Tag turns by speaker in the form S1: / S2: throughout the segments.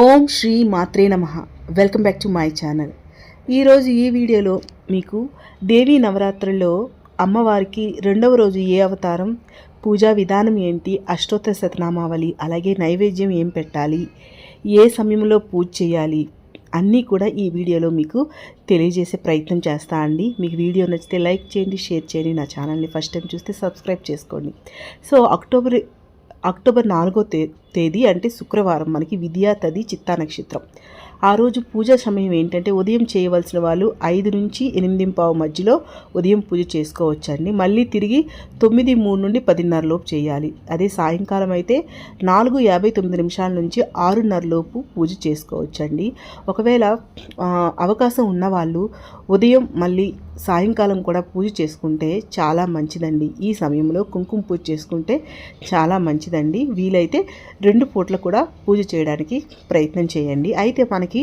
S1: ఓం శ్రీ మాత్రే నమ. Welcome back to my channel. ఈరోజు ఈ వీడియోలో మీకు దేవీ నవరాత్రుల్లో అమ్మవారికి రెండవ రోజు ఏ అవతారం పూజా విధానం ఏంటి అష్టోత్తర శతనామావళి అలాగే నైవేద్యం ఏం పెట్టాలి ఏ సమయంలో పూజ చేయాలి అన్నీ కూడా ఈ వీడియోలో మీకు తెలియజేసే ప్రయత్నం చేస్తా అండి. మీకు వీడియో నచ్చితే లైక్ చేయండి షేర్ చేయండి నా ఛానల్ని ఫస్ట్ టైం చూస్తే సబ్స్క్రైబ్ చేసుకోండి. సో అక్టోబర్ అక్టోబర్ నాలుగో తే తేదీ అంటే శుక్రవారం మనకి విద్యా తది చిత్తా నక్షత్రం. ఆ రోజు పూజ సమయం ఏంటంటే ఉదయం చేయవలసిన వాళ్ళు ఐదు నుంచి ఎనిమిది పావు మధ్యలో ఉదయం పూజ చేసుకోవచ్చండి. మళ్ళీ తిరిగి తొమ్మిది మూడు నుండి పదిన్నర లోపు చేయాలి. అదే సాయంకాలం అయితే నాలుగు యాభై తొమ్మిది నిమిషాల నుంచి ఆరున్నర లోపు పూజ చేసుకోవచ్చండి. ఒకవేళ అవకాశం ఉన్నవాళ్ళు ఉదయం మళ్ళీ సాయంకాలం కూడా పూజ చేసుకుంటే చాలా మంచిదండి. ఈ సమయంలో కుంకుమ పూజ చేసుకుంటే చాలా మంచిదండి. వీలైతే రెండు పూట్ల కూడా పూజ చేయడానికి ప్రయత్నం చేయండి. అయితే మనకి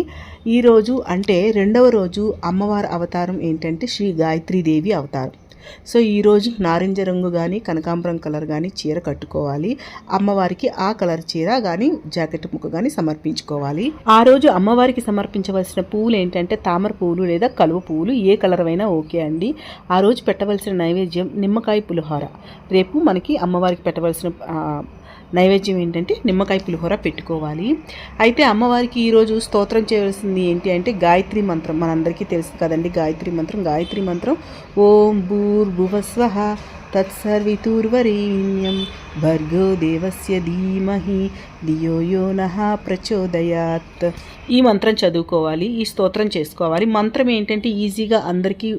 S1: ఈరోజు అంటే రెండవ రోజు అమ్మవారి అవతారం ఏంటంటే శ్రీ గాయత్రీదేవి అవతారం. సో ఈరోజు నారింజ రంగు కానీ కనకాంబరం కలర్ కానీ చీర కట్టుకోవాలి. అమ్మవారికి ఆ కలర్ చీర కానీ జాకెట్ ముక్క కానీ సమర్పించుకోవాలి. ఆ రోజు అమ్మవారికి సమర్పించవలసిన పువ్వులు ఏంటంటే తామర పువ్వులు లేదా కలువ పువ్వులు ఏ కలర్ అయినా ఓకే అండి. ఆ రోజు పెట్టవలసిన నైవేద్యం నిమ్మకాయ పులిహోర. రేపు మనకి అమ్మవారికి పెట్టవలసిన నైవేద్యం ఏంటంటే నిమ్మకాయ పులిహోర పెట్టుకోవాలి. అయితే అమ్మవారికి ఈరోజు స్తోత్రం చేయవలసింది ఏంటి అంటే గాయత్రి మంత్రం. మనందరికీ తెలుసు కదండి గాయత్రి మంత్రం. గాయత్రి మంత్రం ఓం భూర్భువస్వ తత్సర్వితూర్వరేణ్యం భర్గో దేవస్య ధీమహి ధియో యో ప్రచోదయాత్. ఈ మంత్రం చదువుకోవాలి ఈ స్తోత్రం చేసుకోవాలి. మంత్రం ఏంటంటే ఈజీగా అందరికీ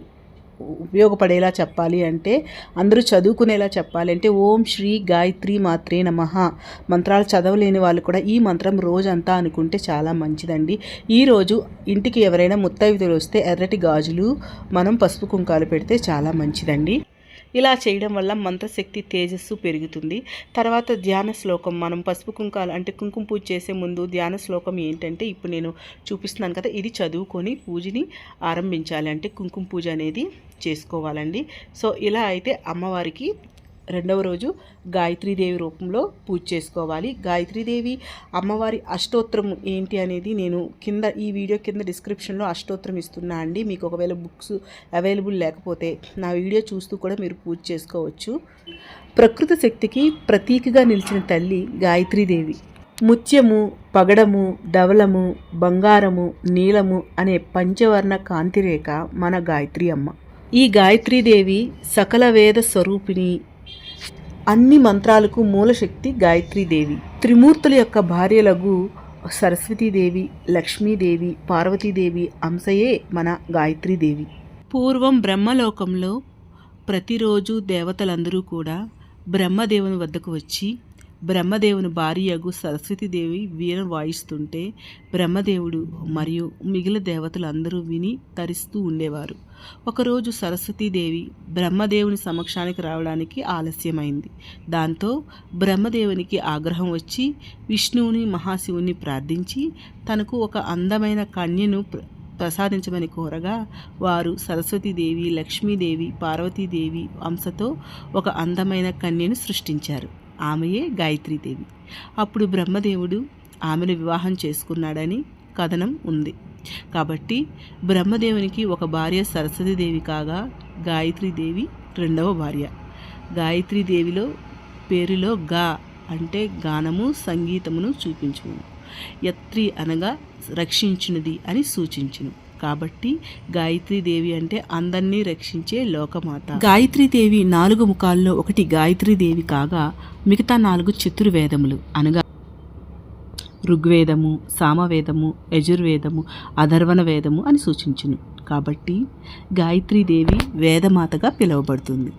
S1: ఉపయోగపడేలా చెప్పాలి అంటే అందరూ చదువుకునేలా చెప్పాలి అంటే ఓం శ్రీ గాయత్రి మాత్రే నమ. మంత్రాలు చదవలేని వాళ్ళు కూడా ఈ మంత్రం రోజంతా అనుకుంటే చాలా మంచిదండి. ఈరోజు ఇంటికి ఎవరైనా ముత్తైదులు వస్తే ఎర్రటి గాజులు మనం పసుపు కుంకాలు పెడితే చాలా మంచిదండి. ఇలా చేయడం వల్ల మంత్రశక్తి తేజస్సు పెరుగుతుంది. తర్వాత ధ్యాన శ్లోకం మనం పసుపు కుంకాలు అంటే కుంకుమ పూజ చేసే ముందు ధ్యాన శ్లోకం ఏంటంటే ఇప్పుడు నేను చూపిస్తున్నాను కదా ఇది చదువుకొని పూజని ఆరంభించాలి అంటే కుంకుమ పూజ అనేది చేసుకోవాలండి. సో ఇలా అయితే అమ్మవారికి రెండవ రోజు గాయత్రీదేవి రూపంలో పూజ చేసుకోవాలి. గాయత్రీదేవి అమ్మవారి అష్టోత్తరం ఏంటి అనేది నేను కింద ఈ వీడియో కింద డిస్క్రిప్షన్లో అష్టోత్తరం ఇస్తున్నా అండి. మీకు ఒకవేళ బుక్స్ అవైలబుల్ లేకపోతే నా వీడియో చూస్తూ కూడా మీరు పూజ చేసుకోవచ్చు. ప్రకృతి శక్తికి ప్రతీకగా నిలిచిన తల్లి గాయత్రీదేవి. ముత్యము పగడము ధవలము బంగారము నీలము అనే పంచవర్ణ కాంతిరేఖ మన గాయత్రి అమ్మ. ఈ గాయత్రీదేవి సకల వేద స్వరూపిణి అన్ని మంత్రాలకు మూలశక్తి గాయత్రీదేవి. త్రిమూర్తుల యొక్క భార్యలకు సరస్వతీదేవి లక్ష్మీదేవి పార్వతీదేవి అంశయే మన గాయత్రీదేవి. పూర్వం బ్రహ్మలోకంలో ప్రతిరోజు దేవతలందరూ కూడా బ్రహ్మదేవుని వద్దకు వచ్చి బ్రహ్మదేవుని భార్యగు సరస్వతీదేవి వీణ వాయిస్తుంటే బ్రహ్మదేవుడు మరియు మిగిలిన దేవతలందరూ విని తరిస్తూ ఉండేవారు. ఒకరోజు సరస్వతీదేవి బ్రహ్మదేవుని సమక్షానికి రావడానికి ఆలస్యమైంది. దాంతో బ్రహ్మదేవునికి ఆగ్రహం వచ్చి విష్ణువుని మహాశివుని ప్రార్థించి తనకు ఒక అందమైన కన్యను ప్ర- ప్రసాదించమని కోరగా వారు సరస్వతీదేవి లక్ష్మీదేవి పార్వతీదేవి అంశతో ఒక అందమైన కన్యను సృష్టించారు. ఆమెయే గాయత్రీదేవి. అప్పుడు బ్రహ్మదేవుడు ఆమెను వివాహం చేసుకున్నాడని కథనం ఉంది. కాబట్టి బ్రహ్మదేవునికి ఒక భార్య సరస్వతీదేవి కాగా గాయత్రీదేవి రెండవ భార్య. గాయత్రీదేవిలో పేరులో గా అంటే గానము సంగీతమును చూపించును. యత్రి అనగా రక్షించినది అని సూచించును. కాబట్టి గాయత్రీదేవి అంటే అందరినీ రక్షించే లోకమాత. గాయత్రీదేవి నాలుగు ముఖాల్లో ఒకటి గాయత్రీదేవి కాగా మిగతా నాలుగు చతుర్వేదములు అనగా ఋగ్వేదము సామవేదము యజుర్వేదము అధర్వణ వేదము అని సూచించును. కాబట్టి గాయత్రీదేవి వేదమాతగా పిలువబడుతుంది.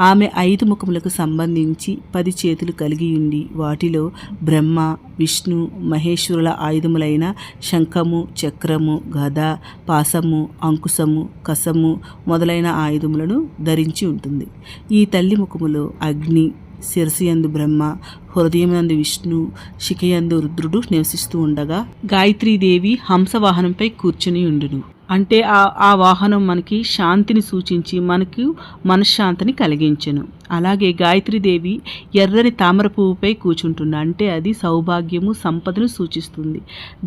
S1: ఆమె ఐదు ముఖములకు సంబంధించి పది చేతులు కలిగి ఉండి వాటిలో బ్రహ్మ విష్ణు మహేశ్వరుల ఆయుధములైన శంఖము చక్రము గద పాసము అంకుశము కసము మొదలైన ఆయుధములను ధరించి ఉంటుంది. ఈ తల్లి ముఖములో అగ్ని శిరసియందు బ్రహ్మ హృదయమందు విష్ణు శిఖయందు రుద్రుడు నివసిస్తూ ఉండగా గాయత్రీదేవి హంస వాహనంపై కూర్చుని ఉండును. అంటే ఆ ఆ వాహనం మనకి శాంతిని సూచించి మనకు మనశ్శాంతిని కలిగించను. అలాగే గాయత్రీదేవి ఎర్రని తామర పువ్వుపై కూర్చుంటుంది అంటే అది సౌభాగ్యము సంపదను సూచిస్తుంది.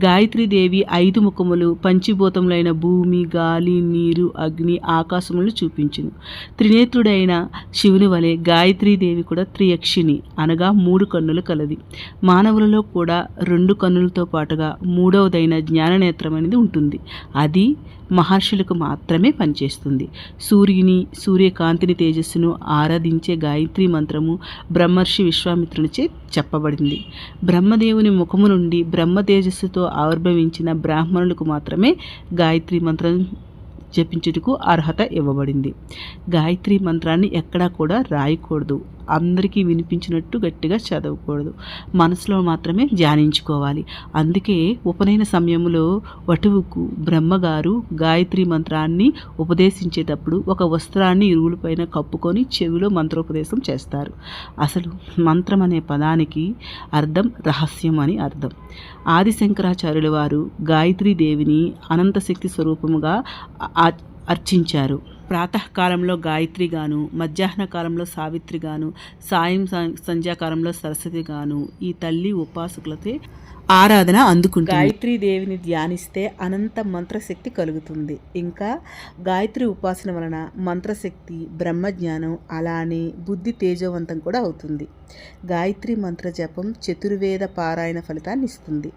S1: గాయత్రీదేవి ఐదు ముఖములు పంచిభూతములైన భూమి గాలి నీరు అగ్ని ఆకాశములను చూపించును. త్రినేత్రుడైన శివుని వలె గాయత్రీదేవి కూడా త్రియక్షిణి అనగా మూడు కన్నులు కలది. మానవులలో కూడా రెండు కన్నులతో పాటుగా మూడవదైన జ్ఞాననేత్రం అనేది ఉంటుంది. అది మహర్షులకు మాత్రమే పనిచేస్తుంది. సూర్యుని సూర్యకాంతిని తేజస్సును ఆరాధించే గాయత్రి మంత్రము బ్రహ్మర్షి విశ్వామిత్రునిచే చెప్పబడింది. బ్రహ్మదేవుని ముఖము నుండి బ్రహ్మ తేజస్సుతో ఆవిర్భవించిన బ్రాహ్మణులకు మాత్రమే గాయత్రి మంత్రం జపించుటకు అర్హత ఇవ్వబడింది. గాయత్రి మంత్రాన్ని ఎక్కడా కూడా రాయకూడదు. అందరికీ వినిపించినట్టు గట్టిగా చదవకూడదు. మనసులో మాత్రమే ధ్యానించుకోవాలి. అందుకే ఉపనయన సమయంలో వటువుకు బ్రహ్మగారు గాయత్రి మంత్రాన్ని ఉపదేశించేటప్పుడు ఒక వస్త్రాన్ని ఇరువులపైన కప్పుకొని చెవిలో మంత్రోపదేశం చేస్తారు. అసలు మంత్రం అనే పదానికి అర్థం రహస్యం అని అర్థం. ఆదిశంకరాచార్యుల వారు గాయత్రీ దేవిని అనంతశక్తి స్వరూపముగా అర్చించారు. ప్రాతకాలంలో గాయత్రి గాను మధ్యాహ్న కాలంలో సావిత్రి గాను సాయం సంధ్యాకాలంలో సరస్వతి గాను ఈ తల్లి ఉపాసకులతో ఆరాధన అందుకుంటుంది. గాయత్రీ దేవిని ధ్యానిస్తే అనంత మంత్రశక్తి కలుగుతుంది. ఇంకా గాయత్రి ఉపాసన వలన మంత్రశక్తి బ్రహ్మజ్ఞానం అలానే బుద్ధి తేజవంతం కూడా అవుతుంది. గాయత్రి మంత్ర జపం చతుర్వేద పారాయణ ఫలితాన్ని ఇస్తుంది.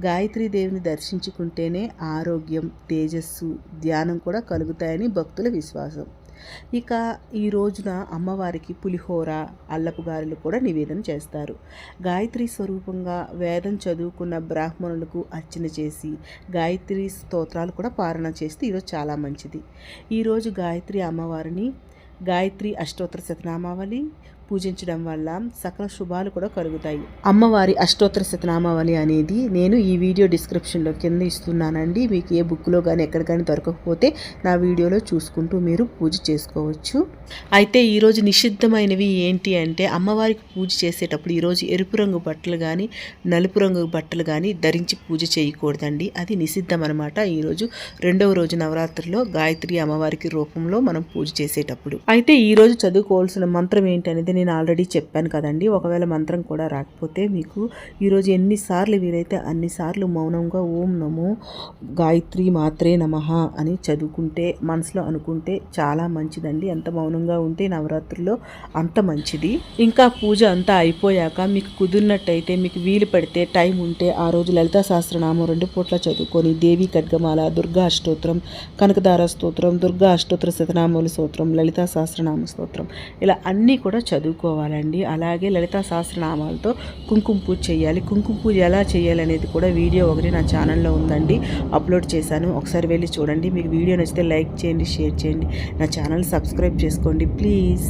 S1: గాయత్రీ దేవిని దర్శించుకుంటేనే ఆరోగ్యం తేజస్సు ధ్యానం కూడా కలుగుతాయని భక్తుల విశ్వాసం. ఇక ఈ రోజున అమ్మవారికి పులిహోర అల్లపుగారులు కూడా నివేదన చేస్తారు. గాయత్రి స్వరూపంగా వేదం చదువుకున్న బ్రాహ్మణులకు అర్చన చేసి గాయత్రి స్తోత్రాలు కూడా పారణ చేస్తే ఈరోజు చాలా మంచిది. ఈరోజు గాయత్రి అమ్మవారిని గాయత్రి అష్టోత్తర శతనామావళి పూజించడం వల్ల సకల శుభాలు కూడా కలుగుతాయి. అమ్మవారి అష్టోత్తర శతనామావళి అనేది నేను ఈ వీడియో డిస్క్రిప్షన్లో కింద ఇస్తున్నానండి. మీకు ఏ బుక్లో కానీ ఎక్కడ కానీ దొరకకపోతే నా వీడియోలో చూసుకుంటూ మీరు పూజ చేసుకోవచ్చు. అయితే ఈరోజు నిషిద్ధమైనవి ఏంటి అంటే అమ్మవారికి పూజ చేసేటప్పుడు ఈరోజు ఎరుపు రంగు బట్టలు కానీ నలుపు రంగు బట్టలు కానీ ధరించి పూజ చేయకూడదండి. అది నిషిద్ధం అనమాట ఈరోజు రెండవ రోజు నవరాత్రిలో గాయత్రి అమ్మవారికి రూపంలో మనం పూజ చేసేటప్పుడు. అయితే ఈరోజు చదువుకోవాల్సిన మంత్రం ఏంటనేది నేను ఆల్రెడీ చెప్పాను కదండి ఒకవేళ మంత్రం కూడా రాకపోతే మీకు ఈరోజు ఎన్నిసార్లు వీలైతే అన్నిసార్లు మౌనంగా ఓం నమో గాయత్రి మాత్రే నమః అని చదువుకుంటే మనసులో అనుకుంటే చాలా మంచిదండి. ఎంత మౌనంగా ఉంటే నవరాత్రుల్లో అంత మంచిది. ఇంకా పూజ అంతా అయిపోయాక మీకు కుదిరినట్టయితే మీకు వీలు పడితే టైం ఉంటే ఆ రోజు లలితా సహస్రనామం రెండు పూట్ల చదువుకొని దేవి ఖడ్గమాల దుర్గా అష్టోత్రం కనకదార స్తోత్రం దుర్గా అష్టోత్తర శతనామూల స్తోత్రం లలితా సహస్రనామ స్తోత్రం ఇలా అన్నీ కూడా చదువు చదువుకోవాలండి. అలాగే లలితా సహస్రనామాలతో కుంకుమ పూజ చేయాలి. కుంకుమ పూజ ఎలా చేయాలి అనేది కూడా వీడియో ఒకటి నా ఛానల్లో ఉందండి. అప్లోడ్ చేశాను. ఒకసారి వెళ్ళి చూడండి. మీకు వీడియో నచ్చితే లైక్ చేయండి షేర్ చేయండి. నా ఛానల్ సబ్స్క్రైబ్ చేసుకోండి ప్లీజ్.